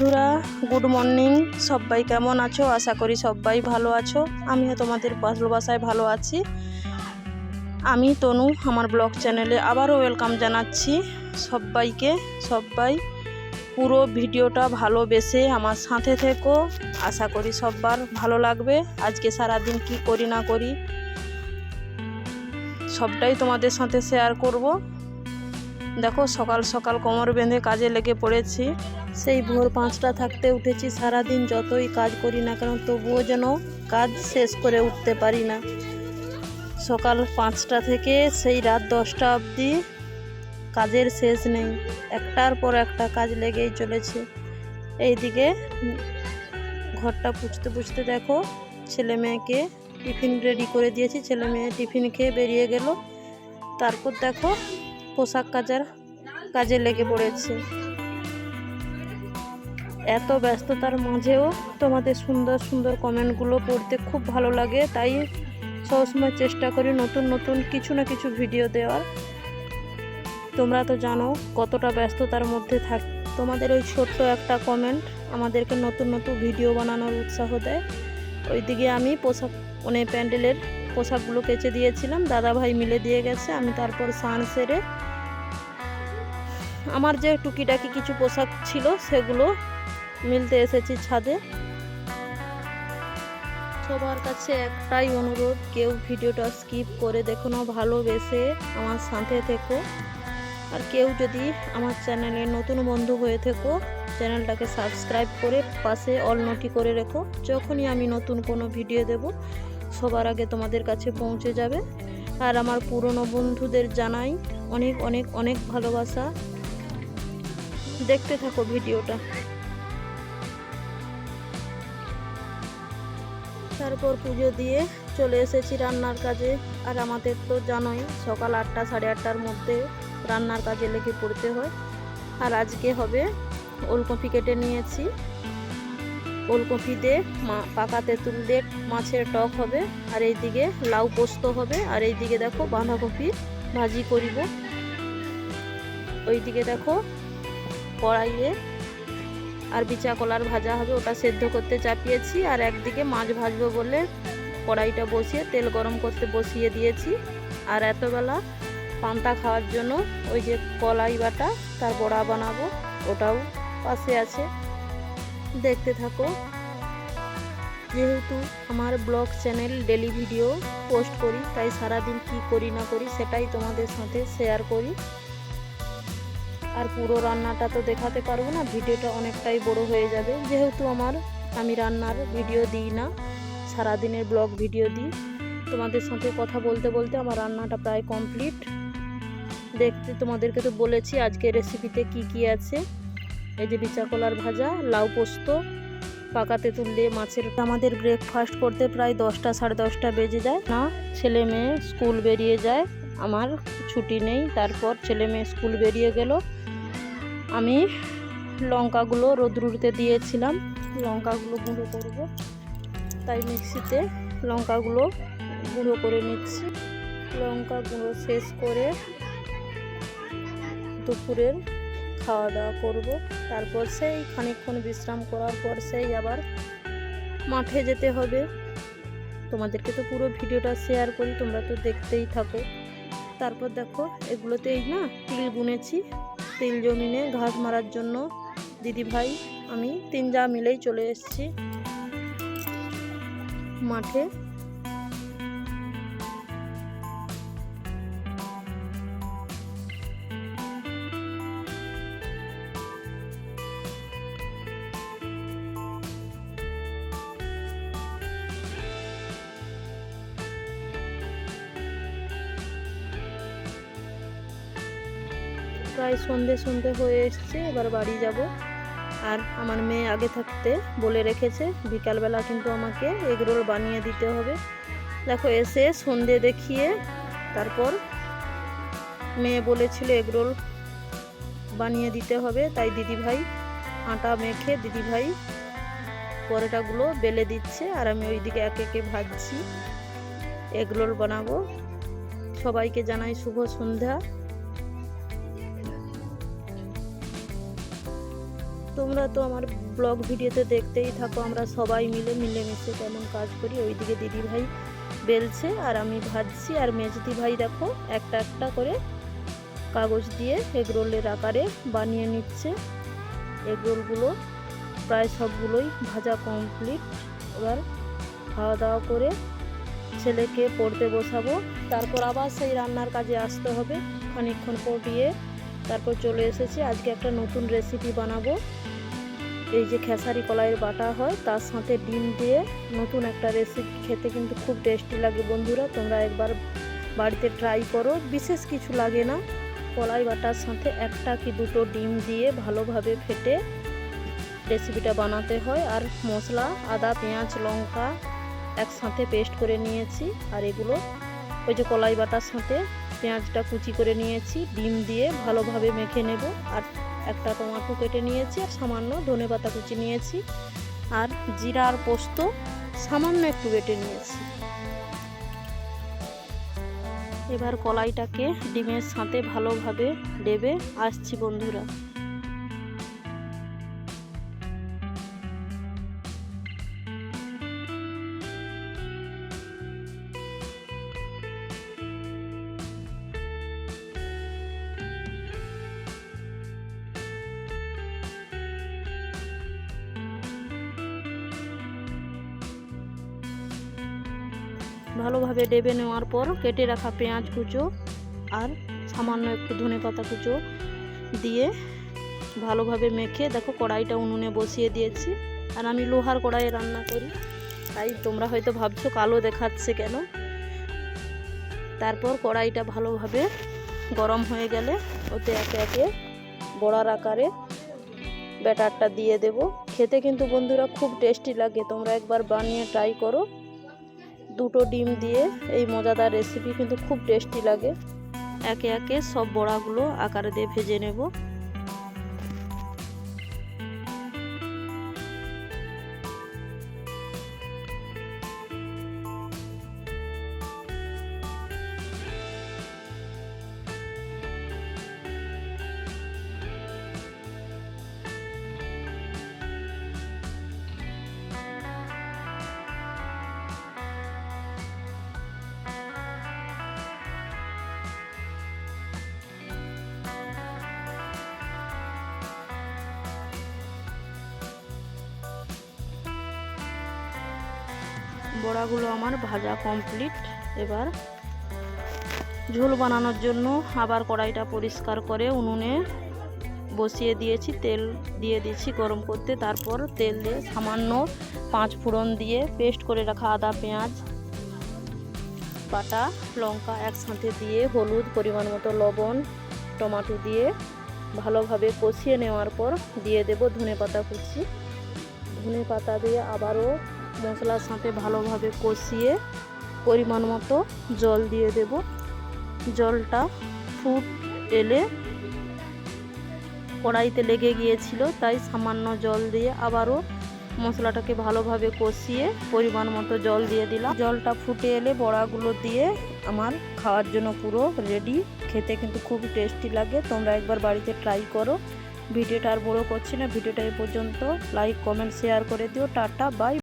বন্ধুরা good morning সবাই কেমন আছো? আশা করি সবাই ভালো আছো। আমিও তোমাদের ভালোবাসায় ভালো আছি। আমি তনু, আমার ব্লগ চ্যানেলে আবারও ওয়েলকাম জানাচ্ছি সবাইকে। সবাই পুরো ভিডিওটা ভালোবেসে আমার সাথে থেকো। আশা করি সবার ভালো লাগবে। আজকে সারাদিন কি করি না করি, সবটাই তোমাদের সাথে শেয়ার করব। দেখো, সকাল সকাল কোমর বেঁধে কাজে লেগে পড়েছি। সেই ভোর পাঁচটা থাকতে উঠেছি সারাদিন যতই কাজ করি না কেন, তবুও যেন কাজ শেষ করে উঠতে পারি না। সকাল পাঁচটা থেকে সেই রাত দশটা অবধি কাজের শেষ নেই। একটার পর একটা কাজ লেগেই চলেছে। এইদিকে ঘরটা পুছতে পুছতে দেখো, ছেলে মেয়েকে টিফিন রেডি করে দিয়েছি। ছেলে মেয়ে টিফিন খেয়ে বেরিয়ে গেল। তারপর দেখো পোশাক কাজার কাজে লেগে পড়েছে। এত ব্যস্ততার মাঝেও তোমাদের সুন্দর সুন্দর কমেন্টগুলো পড়তে খুব ভালো লাগে, তাই সবসময় চেষ্টা করি নতুন নতুন কিছু না কিছু ভিডিও দেওয়ার। তোমরা তো জানো কতটা ব্যস্ততার মধ্যে থাক, তোমাদের ওই ছোট্ট একটা কমেন্ট আমাদেরকে নতুন নতুন ভিডিও বানানোর উৎসাহ দেয়। ওইদিকে আমি পোশাক মানে প্যান্ডেলের পোশাকগুলো কেচে দিয়েছিলাম দাদা ভাই মিলে দিয়ে গেছে, আমি তারপর স্নান সেরে আমার যে টুকিটাকি কিছু পোশাক ছিল সেগুলো মিলতে এসেছি ছাদে। সবার কাছে একটাই অনুরোধ, কেউ ভিডিওটা স্কিপ করে দেখো না, ভালোবেসে আমার সাথে থেকো। আর কেউ যদি আমার চ্যানেলে নতুন বন্ধু হয়ে থেকো, চ্যানেলটাকে সাবস্ক্রাইব করে পাশে অল নোটি করে রেখো। যখনই আমি নতুন কোনো ভিডিও দেব, সবার আগে তোমাদের কাছে পৌঁছে যাবে। আর আমার পুরনো বন্ধুদের জানাই অনেক অনেক অনেক ভালোবাসা। দেখতে থাকো ভিডিওটা তারপর পুজো দিয়ে চলে এসেছি রান্নার কাজে। আর আমাদের তো জানোই, সকাল আটটা সাড়ে আটটার মধ্যে রান্নার কাজে লেগে পড়তে হয়। আর আজকে হবে ওলকপি কেটে নিয়েছি। ওলকপি দিয়ে মা, পাকা তেঁতুল দিয়ে মাছের টক হবে। আর এইদিকে লাউ পোস্ত হবে। আর এইদিকে দেখো বাঁধাকপি ভাজি করিব। ওইদিকে দেখো কড়াইয়ে আর বিচা কলার ভাজা হবে, ওটা সেদ্ধ করতে চাপিয়েছি, আর একদিকে মাছ ভাজবো বলে কড়াইটা বসিয়ে তেল গরম করতে বসিয়ে দিয়েছি। আর এতবেলা পান্তা খাওয়ার জন্য ওই যে কলাই বাটা, তার বড়া বানাবো, ওটাও পাশে আছে। দেখতে থাকো। যেহেতু আমার blog channel daily video post করি, তাই সারাদিন কি করি না করি সেটাই তোমাদের সাথে শেয়ার করি। আর পুরো রান্নাটা তো দেখাতে পারব না, ভিডিওটা অনেকটাই বড় হয়ে যাবে। যেহেতু আমার, আমি রান্নার ভিডিও দিই না, সারাদিনের ব্লগ ভিডিও দিই। তোমাদের সাথে কথা বলতে বলতে আমার রান্নাটা প্রায় কমপ্লিট। দেখতে, তোমাদেরকে তো বলেছি আজকে রেসিপিতে কি কি আছে। এই যে বিচা কলার ভাজা, লাউ পোস্ত, পাকা তেঁতুল দিয়ে মাছের আমাদের ব্রেকফাস্ট করতে প্রায় দশটা, সাড়ে দশটা বেজে যায়। না, ছেলে মেয়ে স্কুল বেরিয়ে যায়। আমার ছুটি নেই, তারপর ছেলে মেয়ে স্কুল বেরিয়ে গেল। আমি লঙ্কাগুলো রোদ্রুতে দিয়েছিলাম। লঙ্কাগুলো গুঁড়ো করব। তাই মিক্সিতে লঙ্কাগুলো গুঁড়ো করে নিচ্ছি। লঙ্কা গুঁড়ো শেষ করে দুপুরের খাওয়া দাওয়া করব। তারপর সেই খানিকক্ষণ বিশ্রাম করার পর সেই আবার মাঠে যেতে হবে। তোমাদেরকে তো পুরো ভিডিওটা শেয়ার করি, তোমরা তো দেখতেই থাকো। তারপর দেখো, এগুলোতেই না তিল গুনেছি তিল জমিনে ঘাস মারার জন্য দিদি ভাই আমি তিন যা মিলেই চলে এসেছি মাঠে। প্রায় সন্ধে সন্ধে হয়ে এসছে, এবার বাড়ি যাব। আর আমার মেয়ে আগে থাকতে বলে রেখেছে, বিকালবেলা কিন্তু আমাকে এগরোল বানিয়ে দিতে হবে। দেখো, এসে সন্ধে দেখিয়ে তারপর মেয়ে বলেছিল এগরোল বানিয়ে দিতে হবে, তাই দিদিভাই আটা মেখে দিদিভাই পরোটাগুলো বেলে দিচ্ছে। আর আমি ওইদিকে একে একে ভাজছি। এগরোল বানাবো। সবাইকে জানাই শুভ সন্ধ্যা। তোমরা তো আমার ব্লগ ভিডিওতে দেখতেই থাকো, আমরা সবাই মিলে মিলেমিশে কেমন কাজ করি, ওইদিকে দিদি ভাই বেলছে আর আমি ভাজছি আর মেজদি ভাই দেখো একটা একটা করে কাগজ দিয়ে এগরোলের আকারে বানিয়ে নিচ্ছে। এগরোলগুলো প্রায় সবগুলোই ভাজা কমপ্লিট এবার খাওয়া দাওয়া করে ছেলেকে পড়তে বসাবো, তারপর আবার সেই রান্নার কাজে আসতে হবে। খানিকক্ষণ পড়িয়ে তারপর চলে এসেছি। আজকে একটা নতুন রেসিপি বানাবো। এই যে খেসারি কলাইয়ের বাটা হয়, তার সাথে ডিম দিয়ে নতুন একটা রেসিপি খেতে কিন্তু খুব টেস্টি লাগে বন্ধুরা। তোমরা একবার বাড়িতে ট্রাই করো। বিশেষ কিছু লাগে না। কলাই বাটার সাথে একটা কি দুটো ডিম দিয়ে ভালোভাবে ফেটে রেসিপিটা বানাতে হয়। আর মশলা, আদা, পেঁয়াজ, লঙ্কা একসাথে পেস্ট করে নিয়েছি। আর এগুলো ওই যে কলাই বাটার সাথে পেঁয়াজটা কুচি করে নিয়েছি। ডিম দিয়ে ভালোভাবে মেখে নেব। আর একটা টমাটো কেটে নিয়েছি আর সামান্য ধনে পাতা কুচি নিয়েছি আর জিরা আর পোস্ত সামান্য একটু কেটে নিয়েছি। এবার কলাইটাকে ডিমের সাথে ভালোভাবে দেবে। আসছি বন্ধুরা। ভালোভাবে ডেবে নেওয়ার পর কেটে রাখা পেঁয়াজ কুচো আর সামান্য একটু ধনে পাতা কুচো দিয়ে ভালোভাবে মেখে, দেখো কড়াইটা উনুনে বসিয়ে দিয়েছি। আর আমি লোহার কড়াইয়ে রান্না করি। তাই তোমরা হয়তো ভাবছ কালো দেখাচ্ছে কেন? তারপর কড়াইটা ভালোভাবে গরম হয়ে গেলে ওতে একে একে বড়ার আকারে ব্যাটারটা দিয়ে দেব। খেতে কিন্তু বন্ধুরা খুব টেস্টি লাগে। তোমরা একবার বানিয়ে ট্রাই করো। দুটো ডিম দিয়ে এই মজাদার রেসিপি কিন্তু খুব টেস্টি লাগে। একে একে সব বড়াগুলো আকারে দিয়ে ভেজে নেব। বড়াগুলো আমার ভাজা কমপ্লিট এবার ঝোল বানানোর জন্য আবার কড়াইটা পরিষ্কার করে উনুনে বসিয়ে দিয়েছি, তেল দিয়ে দিচ্ছি গরম করতে। তারপর তেল দিয়ে সামান্য পাঁচ ফোড়ন দিয়ে পেস্ট করে রাখা আদা, পেঁয়াজ, বাটা, লঙ্কা একসাথে দিয়ে হলুদ পরিমাণ মতো লবণ, টমাটো দিয়ে ভালোভাবে কষিয়ে নেওয়ার পর দিয়ে দেব ধনে পাতা কুচি। ধনে পাতা দিয়ে আবারও মশলার সাথে ভালোভাবে কষিয়ে পরিমাণ মতো জল দিয়ে দেব। জলটা ফুট এলে কড়াইতে লেগে গিয়েছিল, তাই সামান্য জল দিয়ে আবারও মশলাটাকে ভালোভাবে কষিয়ে পরিমাণ মতো জল দিয়ে দিলাম। জলটা ফুটে এলে বড়াগুলো দিয়ে আমার খাওয়ার জন্য পুরো রেডি খেতে কিন্তু খুব টেস্টি লাগে, তোমরা একবার বাড়িতে ট্রাই করো। ভিডিওটা আর বড়ো করছি না, ভিডিওটা এই পর্যন্ত। লাইক কমেন্ট শেয়ার করে দিও। Tata bye